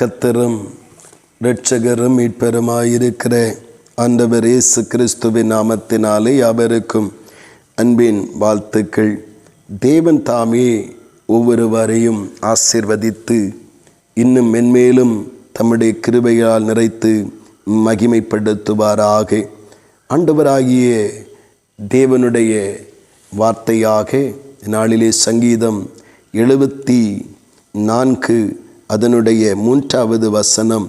கத்தரும் இரட்சகரும் மீட்பெருமாயிருக்கிற ஆண்டவர் இயேசு கிறிஸ்துவின் நாமத்தினாலே அவருக்கும் அன்பின் வாழ்த்துக்கள். தேவன் தாமே ஒவ்வொருவரையும் ஆசிர்வதித்து இன்னும் மென்மேலும் தம்முடைய கிருபையால் நிறைத்து மகிமைப்படுத்துவாராக. ஆண்டவராகிய தேவனுடைய வார்த்தையாக நாளிலே சங்கீதம் எழுபத்தி நான்கு அதனுடைய மூன்றாவது வசனம்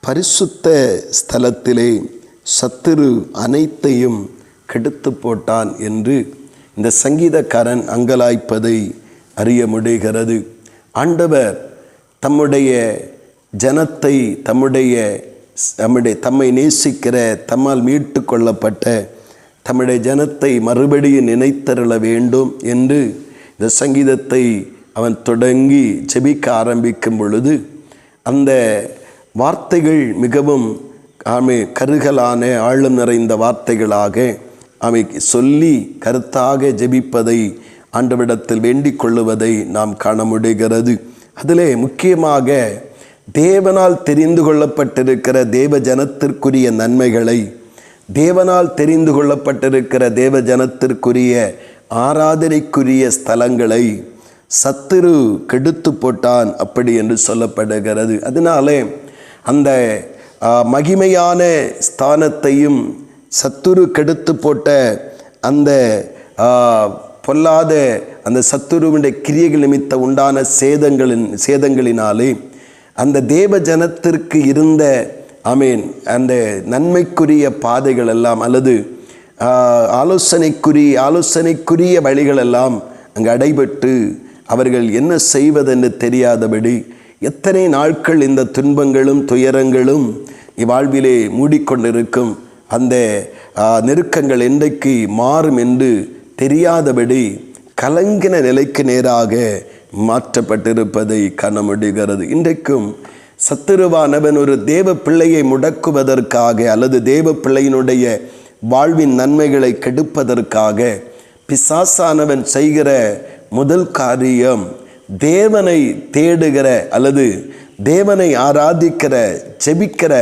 பரிசுத்த ஸ்தலத்திலே சத்துரு அனைத்தையும் கெடுத்து போட்டான் என்று இந்த சங்கீதக்காரன் அங்கலாய்ப்பதை அறிய முடிகிறது. ஆண்டவர் தம்முடைய ஜனத்தை தம்முடைய தம்முடைய தம்மை நேசிக்கிற தம்மால் மீட்டு கொள்ளப்பட்ட தம்முடைய ஜனத்தை மறுபடியும் நினைத்தருள வேண்டும் என்று இந்த சங்கீதத்தை அவன் தொடங்கி ஜெபிக்க ஆரம்பிக்கும் பொழுது அந்த வார்த்தைகள் மிகவும் ஆமை கருகலான ஆழம் நிறைந்த வார்த்தைகளாக அவை சொல்லி கருத்தாக ஜெபிப்பதை ஆண்டவிடத்தில் வேண்டிக் கொள்ளுவதை நாம் காண முடிகிறது. அதிலே முக்கியமாக தேவனால் தெரிந்து கொள்ளப்பட்டிருக்கிற தேவ ஜனத்திற்குரிய நன்மைகளை தேவனால் தெரிந்து கொள்ளப்பட்டிருக்கிற தேவ ஜனத்திற்குரிய ஆராதனைக்குரிய ஸ்தலங்களை சத்துரு கெடுத்து போட்டான் அப்படி என்று சொல்லப்படுகிறது. அதனாலே அந்த மகிமையான ஸ்தானத்தையும் சத்துரு கெடுத்து போட்ட அந்த பொல்லாத அந்த சத்துருவினுடைய கிரியைகள் நிமித்த உண்டான சேதங்களின் சேதங்களினாலே அந்த தேவ ஜனத்திற்கு இருந்த அமீன் அந்த நன்மைக்குரிய பாதைகள் எல்லாம் அல்லது ஆலோசனைக்குரிய ஆலோசனைக்குரிய வழிகள் எல்லாம் அங்கு அடைபட்டு அவர்கள் என்ன செய்வதென்று தெரியாதபடி எத்தனை நாட்கள் இந்த துன்பங்களும் துயரங்களும் இவ்வாழ்விலே மூடிக்கொண்டிருக்கும். அந்த நெருக்கங்கள் என்றைக்கு மாறும் என்று தெரியாதபடி கலங்கின நிலைக்கு நேராக மாற்றப்பட்டிருப்பதை காண முடிகிறது இன்றைக்கும் சத்துருவானவன் ஒரு தேவ பிள்ளையை முடக்குவதற்காக அல்லது தேவ பிள்ளையினுடைய வாழ்வின் நன்மைகளை கெடுப்பதற்காக பிசாசானவன் செய்கிற முதல் காரியம் தேவனை தேடுகிற அல்லது தேவனை ஆராதிக்கிற ஜெபிக்கிற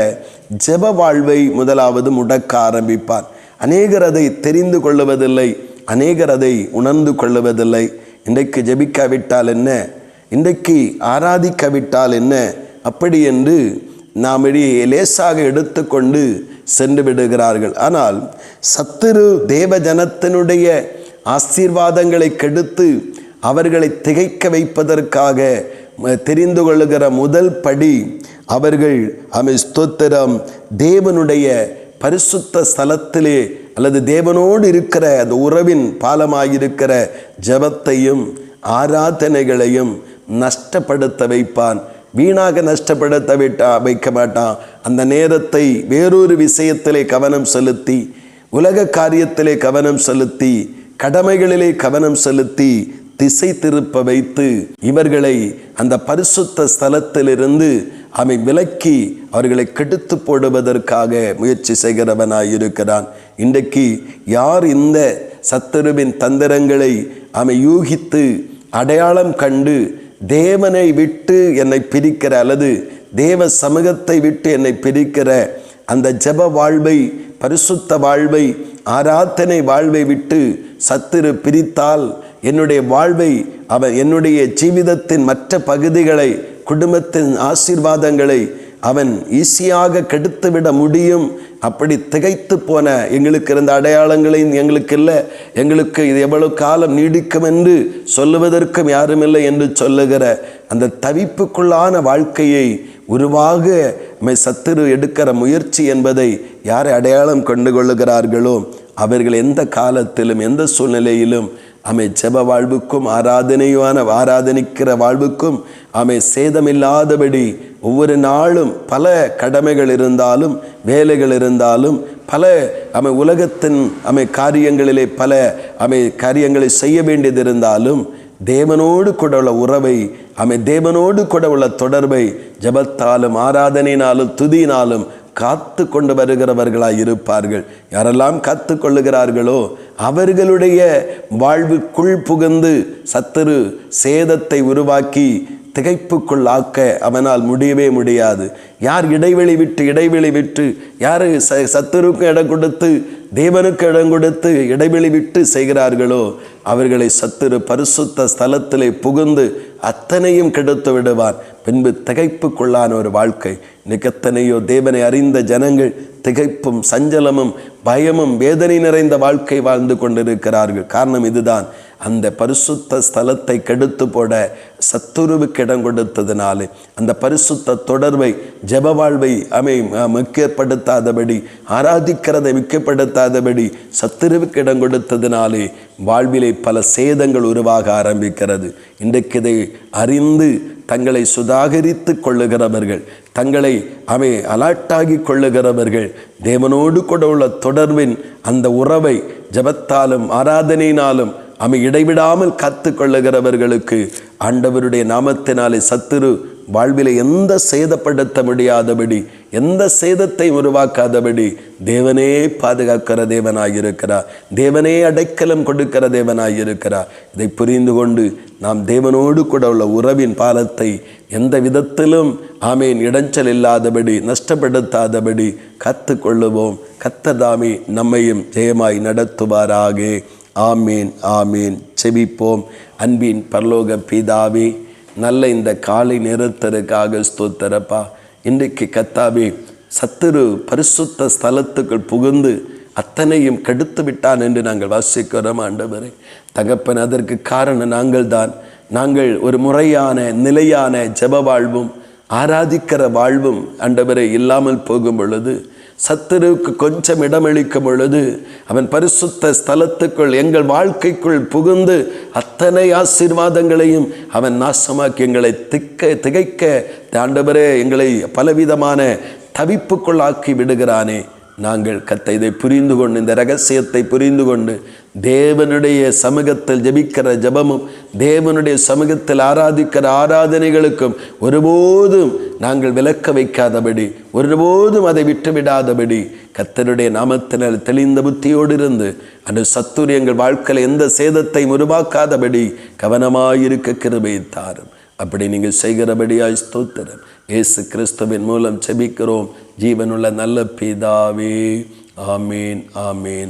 ஜெப வாழ்வை முதலாவது முடக்க ஆரம்பிப்பார். அநேகர் அதை தெரிந்து கொள்ளுவதில்லை அநேகர் அதை உணர்ந்து கொள்ளுவதில்லை. இன்றைக்கு ஜெபிக்காவிட்டால் என்ன? இன்றைக்கு ஆராதிக்காவிட்டால் என்ன? அப்படி என்று நாம் லேசாக எடுத்துக்கொண்டு சென்று விடுகிறார்கள். ஆனால் சத்துரு தேவ ஜனத்தினுடைய ஆசீர்வாதங்களை கெடுத்து அவர்களை திகைக்க வைப்பதற்காக தெரிந்து கொள்ளுகிற முதல் படி அவர்கள் அமை ஸ்தோத்திரம் தேவனுடைய பரிசுத்த ஸ்தலத்திலே அல்லது தேவனோடு இருக்கிற அந்த உறவின் பாலமாயிருக்கிற ஜபத்தையும் ஆராதனைகளையும் நஷ்டப்படுத்த வைப்பான். வீணாக நஷ்டப்படுத்த விட்டா வைக்க மாட்டான். அந்த நேரத்தை வேறொரு விஷயத்திலே கவனம் செலுத்தி உலக காரியத்திலே கவனம் செலுத்தி கடமைகளிலே கவனம் செலுத்தி திசை திருப்ப வைத்து இவர்களை அந்த பரிசுத்த ஸ்தலத்திலிருந்து அவை விலக்கி அவர்களை கெடுத்து போடுவதற்காக முயற்சி செய்கிறவனாயிருக்கிறான் இன்றைக்கு யார் இந்த சத்துருவின் தந்திரங்களை அவை யூகித்து அடையாளம் கண்டு தேவனை விட்டு என்னை பிரிக்கிற அல்லது தேவ சமூகத்தை விட்டு என்னை பிரிக்கிற அந்த ஜப வாழ்வை பரிசுத்த வாழ்வை ஆராத்தனை வாழ்வை விட்டு சத்துரு பிரித்தால் என்னுடைய வாழ்வை அவன் என்னுடைய ஜீவிதத்தின் மற்ற பகுதிகளை குடும்பத்தின் ஆசீர்வாதங்களை அவன் ஈஸியாக கெடுத்துவிட முடியும். அப்படி திகைத்து போன எங்களுக்கு இருந்த அடையாளங்களையும் எங்களுக்கு இல்லை. எங்களுக்கு இது எவ்வளவு காலம் நீடிக்கும் என்று சொல்லுவதற்கும் யாருமில்லை என்று சொல்லுகிற அந்த தவிப்புக்குள்ளான வாழ்க்கையை உருவாக சத்துரு எடுக்கிற முயற்சி என்பதை யாரை அடையாளம் கொண்டு கொள்ளுகிறார்களோ அவர்கள் எந்த காலத்திலும் எந்த சூழ்நிலையிலும் அமை ஜெப வாழ்வுக்கும் ஆராதனையான ஆராதனிக்கிற வாழ்வுக்கும் அமை சேதமில்லாதபடி ஒவ்வொரு நாளும் பல கடமைகள் இருந்தாலும் வேலைகள் இருந்தாலும் பல அமை உலகத்தின் அமை காரியங்களிலே பல அமை காரியங்களை செய்ய வேண்டியது இருந்தாலும் தேவனோடு கூட உள்ள உறவை அமை தேவனோடு கூட உள்ள தொடர்பை ஜபத்தாலும் ஆராதனையினாலும் துதியினாலும் காத்து கொண்டு வருகிறவர்களாக இருப்பார்கள் யாரெல்லாம் காத்து கொள்ளுகிறார்களோ அவர்களுடைய வாழ்வுக்குள் புகுந்து சத்துரு சேதத்தை உருவாக்கி திகைப்புக்குள்ளாக்க அவனால் முடியவே முடியாது. யார் இடைவெளி விட்டு இடைவெளி விட்டு யார் ச சத்துருக்கு இடம் கொடுத்து தேவனுக்கு இடம் கொடுத்து இடைவெளி விட்டு செய்கிறார்களோ அவர்களை சத்துரு பரிசுத்த ஸ்தலத்திலே புகுந்து அத்தனையும் கெடுத்து விடுவான். பின்பு திகைப்புக்குள்ளான ஒரு வாழ்க்கை. நிகத்தனையோ தேவனை அறிந்த ஜனங்கள் திகைப்பும் சஞ்சலமும் பயமும் வேதனை நிறைந்த வாழ்க்கை வாழ்ந்து கொண்டிருக்கிறார்கள். காரணம் இதுதான். அந்த பரிசுத்த ஸ்தலத்தை கெடுத்து போட சத்துருவுக்கு இடம் கொடுத்ததினாலே அந்த பரிசுத்த தொடர்பை ஜெப வாழ்வை அமை முக்கியப்படுத்தாதபடி ஆராதிக்கிறதை முக்கியப்படுத்தாதபடி சத்துருவுக்கு இடம் கொடுத்ததினாலே வாழ்விலே பல சேதங்கள் உருவாக ஆரம்பிக்கிறது. இன்றைக்கு இதை அறிந்து தங்களை சுதாகரித்து கொள்ளுகிறவர்கள் தங்களை அவை அலாட்டாகி கொள்ளுகிறவர்கள் தேவனோடு கூட உள்ள தொடர்பின் அந்த உறவை ஜபத்தாலும் ஆராதனையினாலும் அவை இடைவிடாமல் காத்து கொள்ளுகிறவர்களுக்கு ஆண்டவருடைய நாமத்தினாலே சத்துரு வாழ்வில் எந்த சேதப்படுத்த முடியாதபடி எந்த சேதத்தை உருவாக்காதபடி தேவனே பாதுகாக்கிற தேவனாயிருக்கிறார். தேவனே அடைக்கலம் கொடுக்கிற தேவனாயிருக்கிறார். இதை புரிந்து கொண்டு நாம் தேவனோடு கூட உள்ள உறவின் பாலத்தை எந்த விதத்திலும் ஆமேன் இடைஞ்சல் இல்லாதபடி நஷ்டப்படுத்தாதபடி கற்றுக்கொள்ளுவோம் கத்ததாமே நம்மையும் ஜெயமாய் நடத்துவாராக. ஆமீன் ஆமீன். செபிப்போம். அன்பின் பரலோக பிதாவே நல்ல இந்த காலை நேரத்திற்காக ஸ்தோத்தரப்பா. இன்றைக்கு கத்தாவே சத்துரு பரிசுத்த ஸ்தலத்துக்குள் புகுந்து அத்தனையும் கெடுத்து விட்டான் என்று நாங்கள் வாசிக்கிறோம் ஆண்டவரே. தகப்பன் அதற்கு காரணம் நாங்கள் தான் நாங்கள் ஒரு முறையான நிலையான ஜெப வாழ்வும் ஆராதிக்கிற வாழ்வும் ஆண்டவரை இல்லாமல் போகும் பொழுது சத்துருவுக்கு கொஞ்சம் இடமளிக்கும் பொழுது அவன் பரிசுத்த ஸ்தலத்துக்குள் எங்கள் வாழ்க்கைக்குள் புகுந்து அத்தனை ஆசீர்வாதங்களையும் அவன் நாசமாக்கி எங்களை திக்க திகைக்க தாண்டவரே எங்களை பலவிதமான தவிப்புக்குள்ளாக்கி விடுகிறானே. நாங்கள் கத்தை இதை புரிந்து கொண்டு இந்த ரகசியத்தை புரிந்து கொண்டு தேவனுடைய சமூகத்தில் ஜெபிக்கிற ஜெபமும் தேவனுடைய சமூகத்தில் ஆராதிக்கிற ஆராதனைகளுக்கும் ஒருபோதும் நாங்கள் விலக்க வைக்காதபடி ஒருபோதும் அதை விட்டுவிடாதபடி கத்தருடைய நாமத்தினால் தெளிந்த புத்தியோடு இருந்து அந்த சத்துரு எங்கள் வாழ்க்கையில் எந்த சேதத்தையும் உருவாக்காதபடி கவனமாயிருக்க கிருபை தாரும். அப்படி நீங்கள் செய்கிறபடியாய் ஸ்தோத்திரம். இயேசு கிறிஸ்துவின் மூலம் செபிக்கிறோம் ஜீவனுள்ள நல்ல பிதாவே. ஆமீன் ஆமீன்.